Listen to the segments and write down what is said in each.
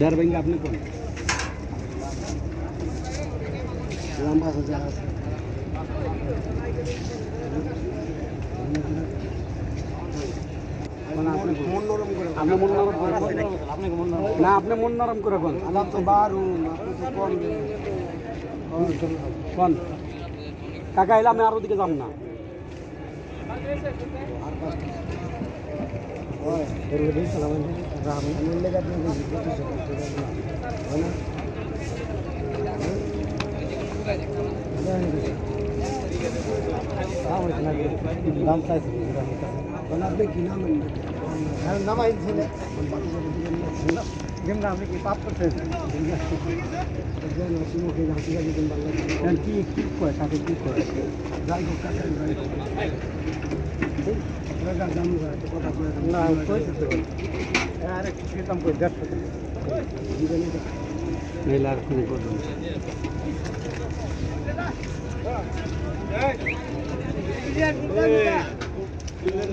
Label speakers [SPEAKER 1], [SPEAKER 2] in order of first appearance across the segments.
[SPEAKER 1] যার ব্যাংকে আপনি কোন লম্বা করে আপনি মন নরম করে আপনি নরম না, আপনি নরম করে কোন আলাপ তো বারু আপনি কাকা এলাম আমি আর ওদিকে যাব না। দাম চাইছি আপনি কি নাম নাম আইছিলে যেমন আপনি কি পাপ করছেন কি কি করে তাকে কি করে যাই হোক না আরে খেতাম কই দেড়শো মেলা আর কোনো করবেন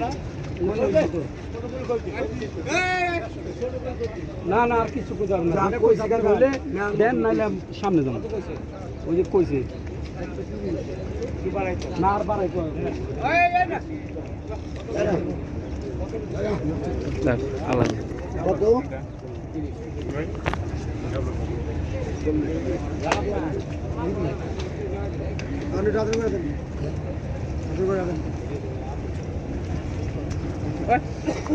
[SPEAKER 1] না না না আর কিছু কোথাও না কইছে বলে দেন নাইলে সামনে যাব। ওই যে কইছে। না আর বাড়াইতে হবে
[SPEAKER 2] আল্লাহ।
[SPEAKER 1] কত আপনি রাতের করে দেন রাতের করে দেন দেখো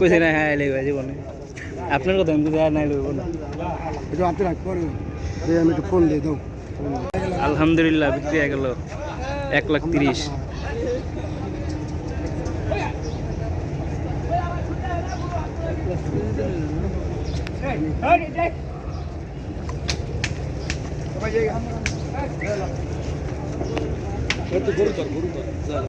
[SPEAKER 2] কইছে না হ্যাঁ এলে জীবনে আপনার কথা আমি আর নাই লইব না।
[SPEAKER 1] একটু হাতে রাখ পরে আমি একটু ফোন দিয়ে দাও।
[SPEAKER 2] আলহামদুলিল্লাহ বিক্রি হয়ে গেল। এক লাখ তিরিশ।
[SPEAKER 1] গরু চল গরু চল